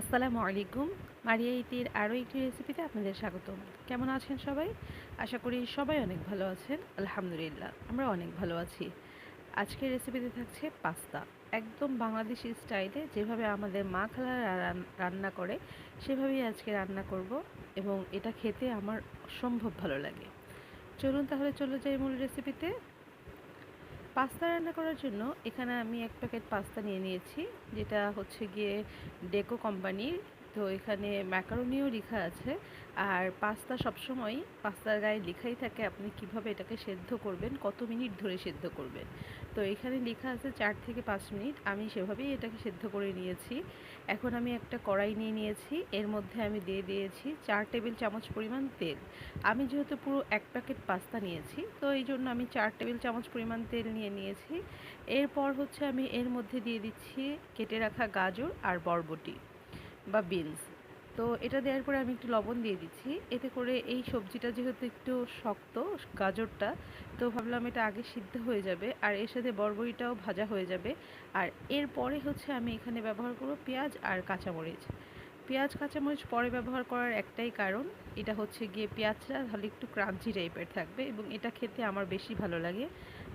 আসসালামু আলাইকুম। মারিয়া ইতির আরও একটি রেসিপিতে আপনাদের স্বাগতম। কেমন আছেন সবাই? আশা করি সবাই অনেক ভালো আছেন। আলহামদুলিল্লাহ আমরা অনেক ভালো আছি। আজকের রেসিপিতে থাকছে পাস্তা। একদম বাংলাদেশি স্টাইলে যেভাবে আমাদের মা খালারা রান্না করে, সেভাবেই আজকে রান্না করব এবং এটা খেতে আমার অসম্ভব ভালো লাগে। চলুন তাহলে চলে যাই মূল রেসিপিতে। পাস্তা রান্না করার জন্য এখানে আমি এক প্যাকেট পাস্তা নিয়ে নিয়েছি, যেটা হচ্ছে গিয়ে ডেকো কোম্পানির। তো এখানে ম্যাকারোনিও লেখা আছে। আর পাস্তা সবসময় পাস্তার গায়ে লেখাই থাকে আপনি কীভাবে এটাকে সেদ্ধ করবেন, কত মিনিট ধরে সেদ্ধ করবেন। তো এখানে লেখা আছে চার থেকে পাঁচ মিনিট, আমি সেভাবেই এটাকে সেদ্ধ করে নিয়েছি। এখন আমি একটা কড়াই নিয়ে নিয়েছি, এর মধ্যে আমি দিয়ে দিয়েছি চার টেবিল চামচ পরিমাণ তেল। আমি যেহেতু পুরো এক প্যাকেট পাস্তা নিয়েছি, তো এই জন্য আমি চার টেবিল চামচ পরিমাণ তেল নিয়ে নিয়েছি। এরপর হচ্ছে আমি এর মধ্যে দিয়ে দিচ্ছি কেটে রাখা গাজর আর বরবটি বা বিনস। তো এটা দেওয়ার পরে আমি একটু লবণ দিয়ে দিচ্ছি। এতে করে এই সবজিটা যেহেতু একটু শক্ত, গাজরটা, তো ভাবলাম এটা আগে সিদ্ধ হয়ে যাবে আর এর সাথে বরবরিটাও ভাজা হয়ে যাবে। আর এরপরে হচ্ছে আমি এখানে ব্যবহার করব পেঁয়াজ আর কাঁচামরিচ। পেঁয়াজ, কাঁচামরিচ পরে ব্যবহার করার একটাই কারণ, এটা হচ্ছে গিয়ে পেঁয়াজটা তাহলে একটু ক্রাঞ্চি টাইপের থাকবে এবং এটা খেতে আমার বেশি ভালো লাগে।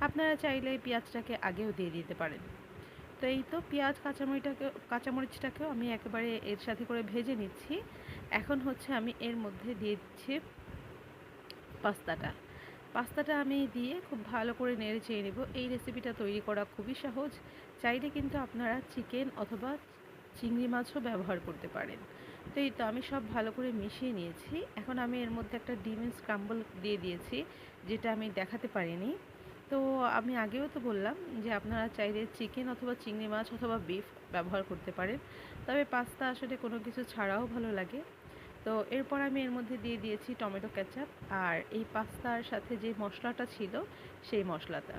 আপনারা চাইলে পেঁয়াজটাকে আগেও দিয়ে দিতে পারেন। তো এই তো পেঁয়াজ কাঁচামরিচটাকে কাঁচামরিচটাকেও আমি একেবারে এর সাথে করে ভেজে নিচ্ছি। এখন হচ্ছে আমি এর মধ্যে দিয়ে দিচ্ছি পাস্তাটা। পাস্তাটা আমি দিয়ে খুব ভালো করে নেড়ে চেয়ে নেব। এই রেসিপিটা তৈরি করা খুবই সহজ। চাইলে কিন্তু আপনারা চিকেন অথবা চিংড়ি মাছও ব্যবহার করতে পারেন। তো এই তো আমি সব ভালো করে মিশিয়ে নিয়েছি। এখন আমি এর মধ্যে একটা ডিমের স্ক্রাম্বল দিয়ে দিয়েছি, যেটা আমি দেখাতে পারিনি। তো আমি আগেও তো বললাম যে আপনারা চাইলে চিকেন অথবা চিংড়ি মাছ অথবা বিফ ব্যবহার করতে পারেন। তবে পাস্তা আসলে কোনো কিছু ছাড়াও ভালো লাগে। তো এরপর আমি এর মধ্যে দিয়ে দিয়েছি টমেটো ক্যাচাপ আর এই পাস্তার সাথে যে মশলাটা ছিল, সেই মশলাটা।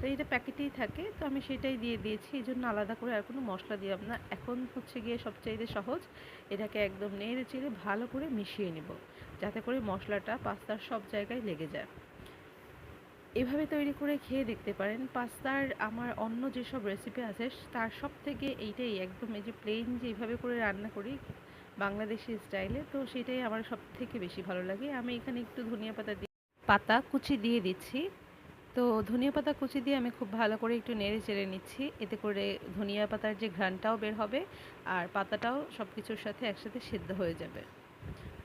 তো এটা প্যাকেটেই থাকে। তো আমি সেটাই দিয়ে দিয়েছি। এই জন্য আলাদা করে আর কোনো মশলা দিয়ে আপনার এখন হচ্ছে গিয়ে সবচাইতে সহজ। এটাকে একদম নেড়ে চেড়ে ভালো করে মিশিয়ে নেব। যাতে করে মশলাটা পাস্তার সব জায়গায় লেগে যায়। এভাবে তৈরি করে খেয়ে দেখতে পারেন। পাস্তার আমার অন্য যেসব রেসিপি আছে, তার সব থেকে এইটাই একদম এই যে প্লেন যেভাবে করে রান্না করি বাংলাদেশি স্টাইলে তো সেটাই আমার সব থেকে বেশি ভালো লাগে। আমি এখানে একটু ধনিয়া পাতা দিয়ে পাতা কুচি দিয়ে দিচ্ছি। তো ধনিয়া পাতা কুচি দিয়ে আমি খুব ভালো করে একটু নেড়ে চেড়ে নিচ্ছি। এতে করে ধনিয়া পাতার যে ঘ্রানটাও বের হবে আর পাতাটাও সব কিছুর সাথে একসাথে সিদ্ধ হয়ে যাবে।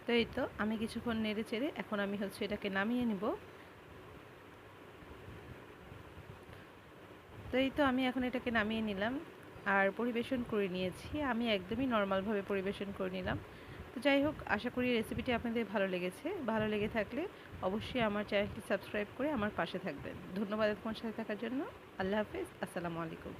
তো এই তো, আমি কিছুক্ষণ নেড়ে চেড়ে, এখন আমি হচ্ছে এটাকে নামিয়ে নিব। তো এই তো আমি এখন এটাকে নামিয়ে নিলাম আর পরিবেশন করে নিয়েছি। আমি একদমই নর্মালভাবে পরিবেশন করে নিলাম। তো যাই হোক, আশা করি রেসিপিটি আপনাদের ভালো লেগেছে। ভালো লেগে থাকলে অবশ্যই আমার চ্যানেলটি সাবস্ক্রাইব করে আমার পাশে থাকবেন। ধন্যবাদ তোমার সাথে থাকার জন্য। আল্লাহ হাফিজ। আসসালামু আলাইকুম।